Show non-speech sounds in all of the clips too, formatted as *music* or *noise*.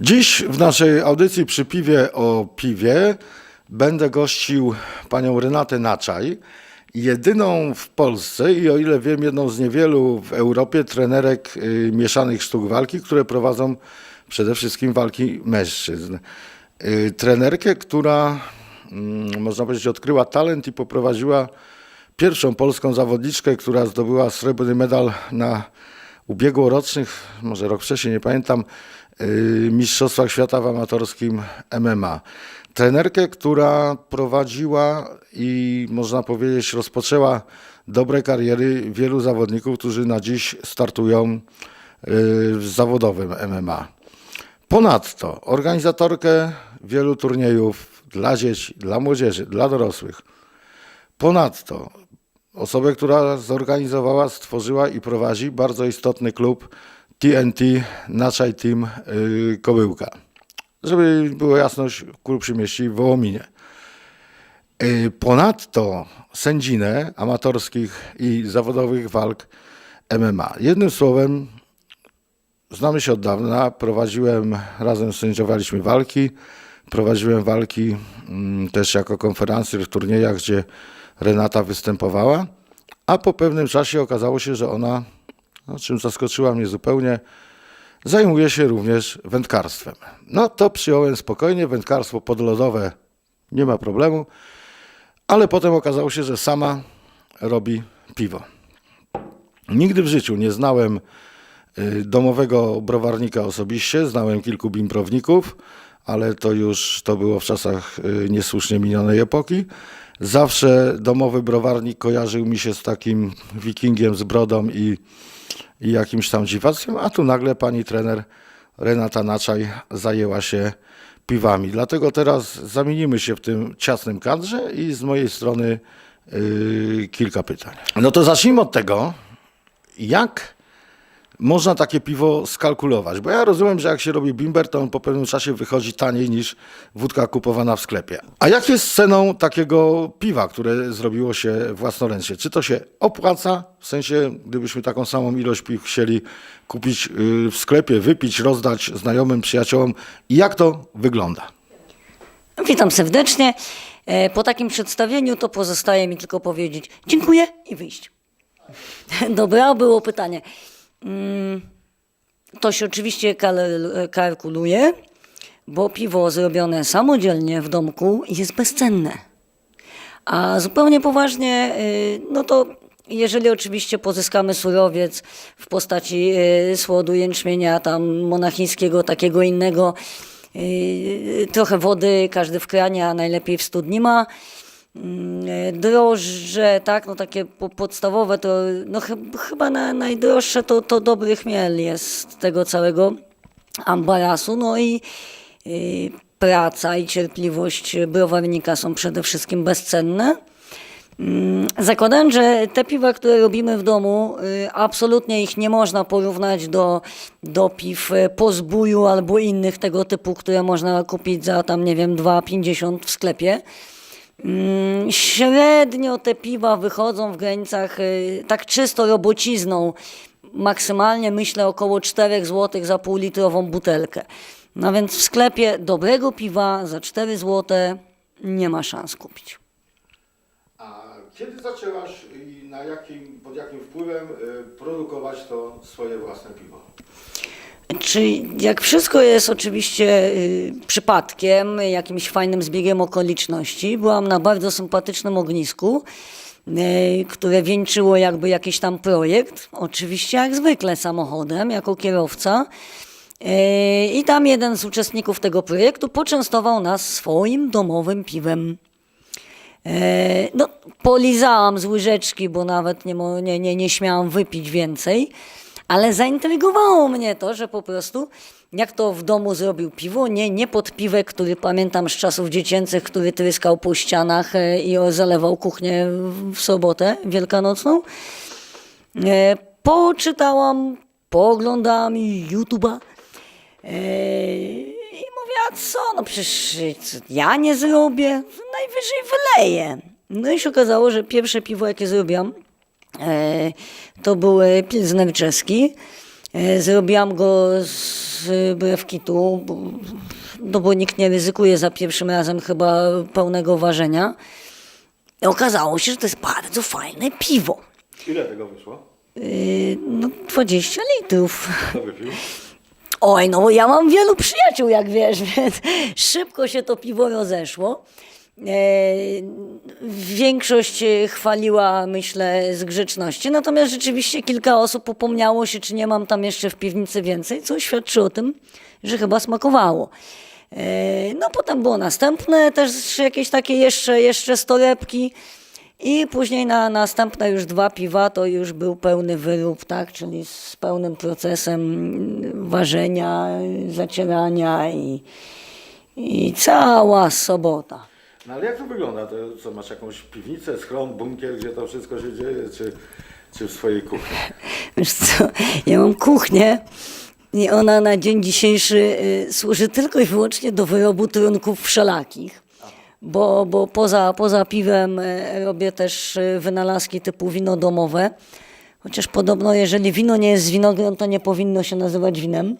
Dziś w naszej audycji przy piwie o piwie będę gościł panią Renatę Naczaj, jedyną w Polsce i o ile wiem jedną z niewielu w Europie trenerek y, mieszanych sztuk walki, które prowadzą przede wszystkim walki mężczyzn. Y, trenerkę, która mm, można powiedzieć odkryła talent i poprowadziła pierwszą polską zawodniczkę, która zdobyła srebrny medal na ubiegłorocznych, może rok wcześniej, nie pamiętam, Mistrzostwach Świata w amatorskim MMA. Trenerkę, która prowadziła i można powiedzieć rozpoczęła dobre kariery wielu zawodników, którzy na dziś startują yy, w zawodowym MMA. Ponadto organizatorkę wielu turniejów dla dzieci, dla młodzieży, dla dorosłych. Ponadto osobę, która zorganizowała, stworzyła i prowadzi bardzo istotny klub TNT Naczaj Team yy, Kobyłka. Żeby była jasność, klub się mieści w Wołominie. Yy, Ponadto sędzinę amatorskich i zawodowych walk MMA. Jednym słowem, znamy się od dawna, prowadziłem, razem sędziowaliśmy walki, prowadziłem walki mm, też jako konferencjer w turniejach, gdzie Renata występowała, a po pewnym czasie okazało się, że ona, no, czym zaskoczyła mnie zupełnie, zajmuje się również wędkarstwem. No to przyjąłem spokojnie, wędkarstwo podlodowe nie ma problemu, ale potem okazało się, że sama robi piwo. Nigdy w życiu nie znałem y, domowego browarnika osobiście, znałem kilku bimbrowników, ale to już to było w czasach y, niesłusznie minionej epoki. Zawsze domowy browarnik kojarzył mi się z takim wikingiem z brodą i, i jakimś tam dziwactwem, a tu nagle pani trener Renata Naczaj zajęła się piwami. Dlatego teraz zamienimy się w tym ciasnym kadrze i z mojej strony y, kilka pytań. No to zacznijmy od tego, jak można takie piwo skalkulować? Bo ja rozumiem, że jak się robi bimber, to on po pewnym czasie wychodzi taniej niż wódka kupowana w sklepie. A jak jest ceną takiego piwa, które zrobiło się własnoręcznie? Czy to się opłaca? W sensie, gdybyśmy taką samą ilość piw chcieli kupić yy, w sklepie, wypić, rozdać znajomym, przyjaciołom. I jak to wygląda? Witam serdecznie. E, Po takim przedstawieniu to pozostaje mi tylko powiedzieć dziękuję i wyjść. *laughs* Dobra, było pytanie. Mm, To się oczywiście kal- kalkuluje, bo piwo zrobione samodzielnie w domku jest bezcenne. A zupełnie poważnie, y, no to jeżeli oczywiście pozyskamy surowiec w postaci y, słodu jęczmienia, tam monachińskiego, takiego innego, y, trochę wody, każdy w kranie, a najlepiej w studni ma, drożdże, tak, no takie po- podstawowe, to no chyb- chyba na, najdroższe to, to dobry chmiel jest tego całego ambarasu, no i y, praca i cierpliwość browarnika są przede wszystkim bezcenne. Mm, Zakładając, że te piwa, które robimy w domu, y, absolutnie ich nie można porównać do, do piw po zbóju albo innych tego typu, które można kupić za tam, nie wiem, 2,50 w sklepie. Mm, Średnio te piwa wychodzą w granicach y, tak czysto robocizną, maksymalnie myślę około 4 zł za półlitrową butelkę. No więc w sklepie dobrego piwa za 4 zł nie ma szans kupić. A kiedy zaczęłaś i na jakim, pod jakim wpływem produkować to swoje własne piwo? Czy jak wszystko jest oczywiście y, przypadkiem, jakimś fajnym zbiegiem okoliczności, byłam na bardzo sympatycznym ognisku, y, które wieńczyło jakby jakiś tam projekt, oczywiście jak zwykle samochodem, jako kierowca. Y, I tam jeden z uczestników tego projektu poczęstował nas swoim domowym piwem. E, No, polizałam z łyżeczki, bo nawet nie, nie, nie, nie śmiałam wypić więcej, ale zaintrygowało mnie to, że po prostu jak to w domu zrobił piwo, nie, nie pod piwek, który pamiętam z czasów dziecięcych, który tryskał po ścianach e, i zalewał kuchnię w- sobotę wielkanocną. E, Poczytałam, pooglądałam YouTube'a e, i mówię, a co, no przecież ja nie zrobię, najwyżej wyleję. No i się okazało, że pierwsze piwo, jakie zrobiłam, to był e, pilsner czeski. E, Zrobiłam go z brewkitu, no bo nikt nie ryzykuje za pierwszym razem chyba pełnego ważenia. I okazało się, że to jest bardzo fajne piwo. Ile tego wyszło? Yy, no 20 litrów. Kto wypił? Oj, no bo ja mam wielu przyjaciół, jak wiesz, *laughs* więc szybko się to piwo rozeszło. E, większość e, chwaliła, myślę, z grzeczności, natomiast rzeczywiście kilka osób upomniało się, czy nie mam tam jeszcze w piwnicy więcej, co świadczy o tym, że chyba smakowało. E, no potem było następne, też jakieś takie jeszcze, jeszcze stolepki. I później na następne już dwa piwa to już był pełny wyrób, tak, czyli z pełnym procesem ważenia, zacierania i, i cała sobota. No ale jak to wygląda? To co, masz jakąś piwnicę, schron, bunkier, gdzie to wszystko się dzieje, czy, czy w swojej kuchni? *laughs* Wiesz co, ja mam kuchnię i ona na dzień dzisiejszy y, służy tylko i wyłącznie do wyrobu trunków wszelakich. Bo, bo poza, poza piwem y, robię też y, wynalazki typu wino domowe. Chociaż podobno, jeżeli wino nie jest z winogron, to nie powinno się nazywać winem.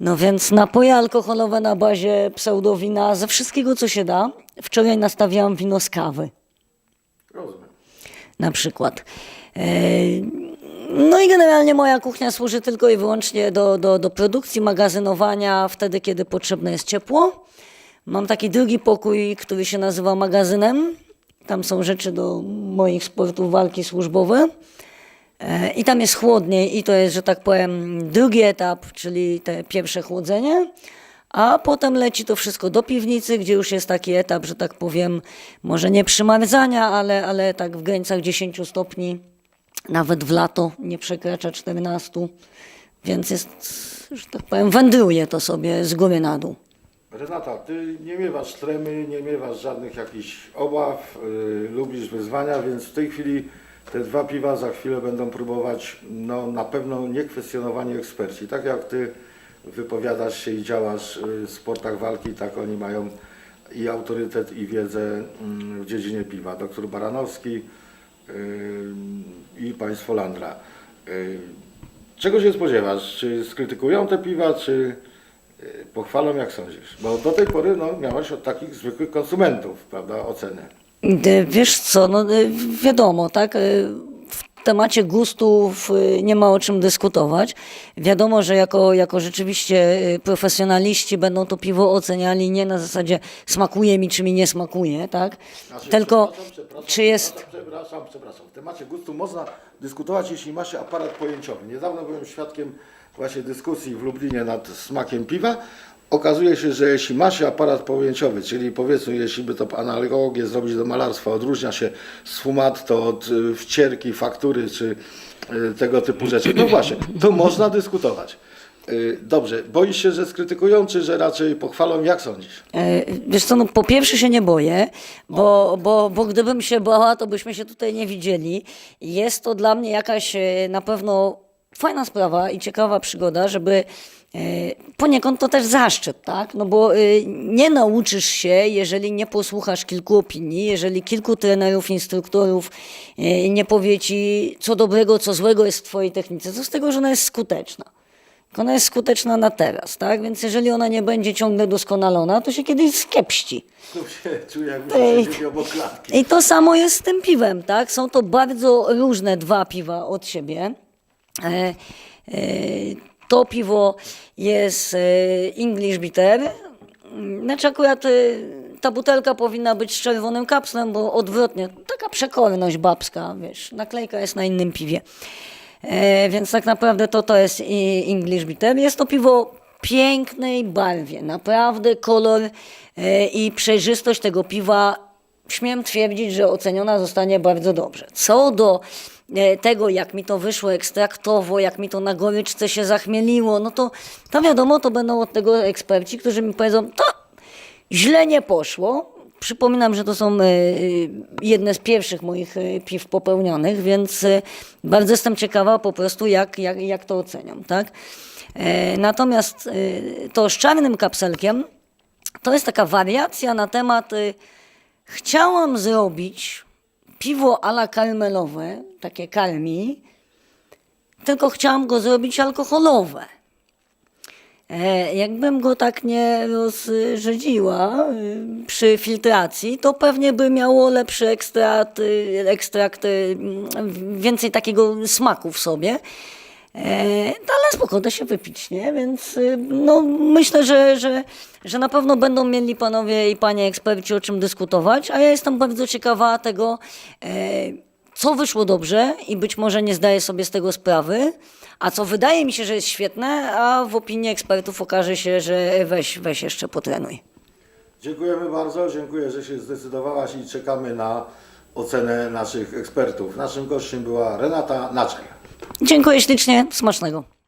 No więc napoje alkoholowe na bazie pseudowina, ze wszystkiego co się da. Wczoraj nastawiałam wino z kawy Rozumiem. na przykład. E, No i generalnie moja kuchnia służy tylko i wyłącznie do, do, do produkcji, magazynowania wtedy, kiedy potrzebne jest ciepło. Mam taki drugi pokój, który się nazywa magazynem. Tam są rzeczy do moich sportów walki służbowe. E, I tam jest chłodniej i to jest, że tak powiem, drugi etap, czyli te pierwsze chłodzenie. A potem leci to wszystko do piwnicy, gdzie już jest taki etap, że tak powiem, może nie przymarzania, ale, ale tak w granicach 10 stopni, nawet w lato nie przekracza 14. Więc jest, że tak powiem, wędruje to sobie z góry na dół. Renata, ty nie miewasz tremy, nie miewasz żadnych jakichś obaw, y, lubisz wyzwania, więc w tej chwili te dwa piwa za chwilę będą próbować, no na pewno niekwestionowani eksperci. Tak jak ty wypowiadasz się i działasz y, w sportach walki, tak oni mają i autorytet i wiedzę mm, w dziedzinie piwa. Doktor Baranowski y, i państwo Landra. Y, Czego się spodziewasz? Czy skrytykują te piwa, czy pochwalą, jak sądzisz? Bo do tej pory no, miałaś od takich zwykłych konsumentów, prawda, ocenę. E, Wiesz co, no e, wiadomo, tak? e, W temacie gustów nie ma o czym dyskutować. Wiadomo, że jako, jako rzeczywiście profesjonaliści będą to piwo oceniali nie na zasadzie smakuje mi, czy mi nie smakuje, tak? Znaczy, Tylko przepraszam, przepraszam, czy jest... Przepraszam, przepraszam, przepraszam. W temacie gustu można dyskutować, jeśli ma się aparat pojęciowy. Niedawno byłem świadkiem właśnie dyskusji w Lublinie nad smakiem piwa. Okazuje się, że jeśli ma się aparat pojęciowy, czyli powiedzmy, jeśli by to analogię zrobić do malarstwa, odróżnia się sfumatto od y, wcierki, faktury czy y, tego typu rzeczy. No właśnie, to można dyskutować. Y, Dobrze, boisz się, że skrytykują, czy że raczej pochwalą? Jak sądzisz? E, Wiesz co, no po pierwsze się nie boję, bo, bo, bo gdybym się bała, to byśmy się tutaj nie widzieli. Jest to dla mnie jakaś na pewno fajna sprawa i ciekawa przygoda, żeby e, poniekąd to też zaszczyt, tak? No bo e, nie nauczysz się, jeżeli nie posłuchasz kilku opinii, jeżeli kilku trenerów, instruktorów e, nie powie ci, co dobrego, co złego jest w twojej technice. Co z tego, że ona jest skuteczna? Ona jest skuteczna na teraz, tak? Więc jeżeli ona nie będzie ciągle doskonalona, to się kiedyś skiepści. Klatki. I to samo jest z tym piwem, tak? Są to bardzo różne dwa piwa od siebie. E, e, to piwo jest e, English Bitter. Znaczy akurat ta butelka powinna być z czerwonym kapslem, bo odwrotnie, taka przekorność babska, wiesz, naklejka jest na innym piwie. Więc tak naprawdę to, to jest English Bitter. Jest to piwo pięknej barwie. Naprawdę kolor i przejrzystość tego piwa śmiem twierdzić, że oceniona zostanie bardzo dobrze. Co do tego, jak mi to wyszło ekstraktowo, jak mi to na goryczce się zachmieliło, no to, to wiadomo, to będą od tego eksperci, którzy mi powiedzą, to źle nie poszło. Przypominam, że to są e, e, jedne z pierwszych moich e, piw popełnionych, więc e, bardzo jestem ciekawa po prostu, jak, jak, jak to oceniam. Tak? E, Natomiast e, to z czarnym kapselkiem to jest taka wariacja na temat. e, Chciałam zrobić piwo ala karmelowe, takie karmi, tylko chciałam go zrobić alkoholowe. E, Jakbym go tak nie rozrzedziła y, przy filtracji, to pewnie by miało lepszy ekstrakt, ekstrakt mm, więcej takiego smaku w sobie. E, no ale spoko, da się wypić, nie? Więc y, no, myślę, że, że, że na pewno będą mieli panowie i panie eksperci o czym dyskutować, a ja jestem bardzo ciekawa tego, e, co wyszło dobrze i być może nie zdaję sobie z tego sprawy, a co wydaje mi się, że jest świetne, a w opinii ekspertów okaże się, że weź, weź jeszcze potrenuj. Dziękujemy bardzo, dziękuję, że się zdecydowałaś i czekamy na ocenę naszych ekspertów. Naszym gościem była Renata Naczaj. Dziękuję ślicznie, smacznego.